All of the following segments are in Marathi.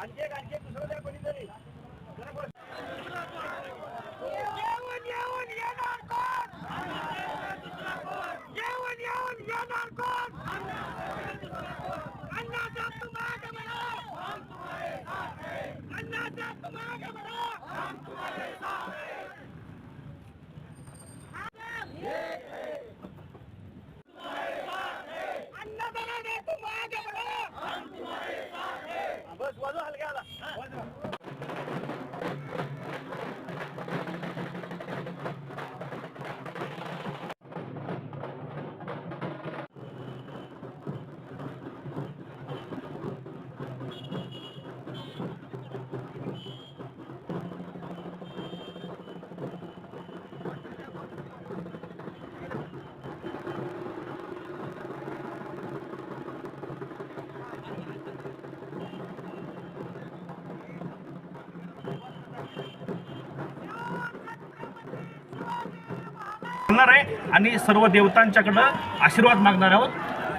आणखी एक आणखी दुसरं द्या कोणीतरी येऊन येऊन येणार कोण येऊन येऊन येणार कोण अन्ना जात माग बडा अन्ना जात माग बडा बोलणार आहे आणि सर्व देवतांच्याकडं आशीर्वाद मागणार आहोत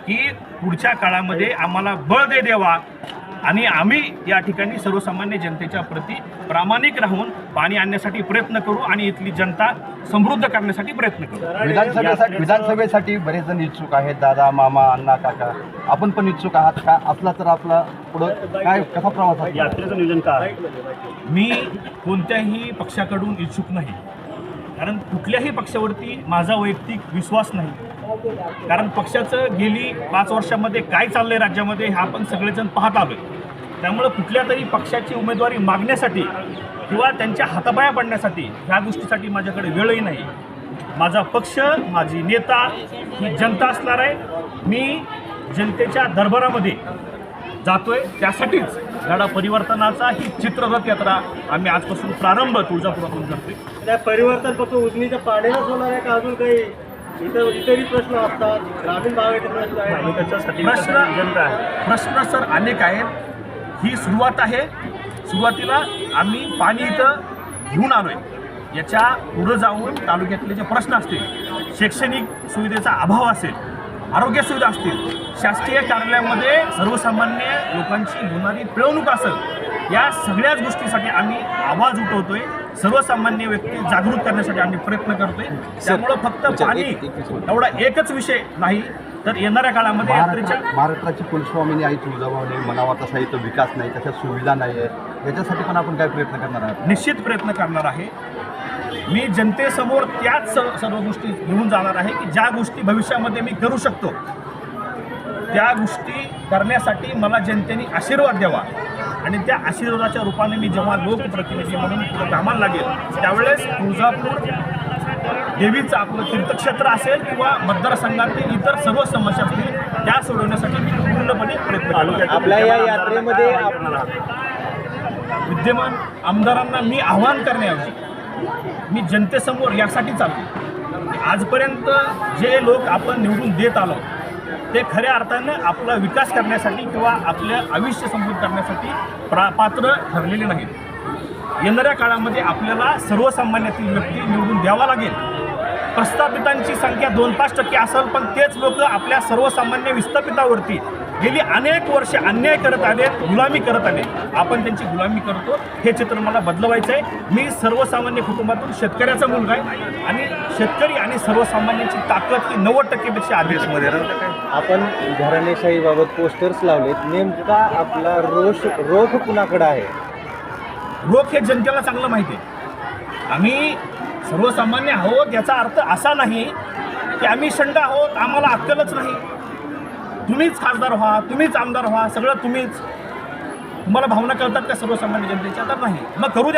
की पुढच्या काळामध्ये आम्हाला बळ दे देवा. आणि आम्ही या ठिकाणी सर्वसामान्य जनतेच्या प्रती प्रामाणिक राहून पाणी आणण्यासाठी प्रयत्न करू आणि इथली जनता समृद्ध करण्यासाठी प्रयत्न करू. विधानसभेसाठी विधानसभेसाठी बरेच जण इच्छुक आहेत. दादा मामा अण्णा काका. आपण पण इच्छुक आहात का? असला तर आपला पुढं काय कसा प्रवास? यात्रेचं नियोजन काय मी कोणत्याही पक्षाकडून इच्छुक नाही. कारण कुठल्याही पक्षावरती माझा वैयक्तिक विश्वास नाही. कारण पक्षाचं गेली पाच वर्षामध्ये काय चाललंय राज्यामध्ये हे आपण सगळेजण पाहत आलोय. त्यामुळं कुठल्या तरी पक्षाची उमेदवारी मागण्यासाठी किंवा त्यांच्या हातापाया पडण्यासाठी ह्या गोष्टीसाठी माझ्याकडे वेळही नाही. माझा पक्ष माझी नेता ही जनता असणार आहे. मी जनतेच्या दरबारामध्ये जातोय. त्यासाठीच गाडा परिवर्तनाचा ही चित्ररथ यात्रा आम्ही आजपासून प्रारंभ तुळजापुरातून करतोय. त्या परिवर्तन फक्त उजनीच्या पाण्यालाच होणार आहे का अजून काही? इतर इतरही प्रश्न असतात. ग्रामीण भागाचे प्रश्न आहेत. त्याच्यासाठी प्रश्न प्रश्न सर अनेक आहेत. ही सुरुवात आहे. सुरुवातीला आम्ही पाणी इथं घेऊन आलोय. याच्या पुढं जाऊन तालुक्यातले जे प्रश्न असतील शैक्षणिक सुविधेचा अभाव असेल आरोग्य सुविधा असतील. शासकीय कार्यालयामध्ये सर्वसामान्य लोकांची होणारी पिळवणूक असेल या सगळ्याच गोष्टीसाठी आम्ही आवाज उठवतोय. सर्वसामान्य व्यक्ती जागृत करण्यासाठी आम्ही प्रयत्न करतोय. त्यामुळं फक्त पाणी एवढा एकच विषय नाही. तर येणाऱ्या काळामध्ये यात्रेच्या महाराष्ट्र महाराष्ट्राची कुलस्वामिनी आई तुळजाभवानी म्हणावा तसा इथं विकास नाही त्याच्या सुविधा नाही आहे याच्यासाठी पण आपण काय प्रयत्न करणार आहात? निश्चित प्रयत्न करणार आहे. मी जनतेसमोर त्याच सर्व सर्व गोष्टी घेऊन जाणार आहे की ज्या गोष्टी भविष्यामध्ये मी करू शकतो त्या गोष्टी करण्यासाठी मला जनतेने आशीर्वाद द्यावा आणि त्या आशीर्वादाच्या रूपाने मी जेव्हा लोकप्रतिनिधी म्हणून कामाला लागेल त्यावेळेस तुळजापूर देवीचं आपलं तीर्थक्षेत्र असेल किंवा मतदारसंघातील इतर सर्व समस्या असतील त्या सोडवण्यासाठी मी पूर्णपणे प्रयत्न. आपल्या या यात्रेमध्ये विद्यमान आमदारांना मी आव्हान करण्याऐवजी मी जनतेसमोर यासाठी चालतो आजपर्यंत जे लोक आपण निवडून देत आलो ते खऱ्या अर्थानं आपला विकास करण्यासाठी किंवा आपलं आयुष्य समृद्ध करण्यासाठी प्रा पात्र ठरलेले नाहीत. येणाऱ्या काळामध्ये आपल्याला सर्वसामान्यातील व्यक्ती निवडून द्यावा लागेल. प्रस्थापितांची संख्या दोन पाच टक्के असेल पण तेच लोक आपल्या सर्वसामान्य विस्थापितावरती गेली अनेक वर्षे अन्याय करत आले गुलामी करत आले. आपण त्यांची गुलामी करतो. हे चित्र मला बदलवायचं आहे मी सर्वसामान्य कुटुंबातून शेतकऱ्याचा मुलगा आहे. आणि शेतकरी आणि सर्वसामान्यांची ताकद ही नव्वद टक्केपेक्षा आधीचमध्ये आपण घराणेशाहीबाबत पोस्टर्स लावलेत. नेमका आपला रोष रोख कुणाकडे आहे? रोख हे जनतेला चांगलं माहिती आहे. आम्ही सर्वसामान्य आहोत याचा अर्थ असा नाही की आम्ही शंड आहोत आम्हाला अक्कलच नाही. तुम्हीच खासदार व्हा तुम्हीच आमदार व्हा सगळं तुम्हीच. तुम्हाला भावना कळतात का सर्वसामान्य जनतेच्या तर नाही. मग करू द्या.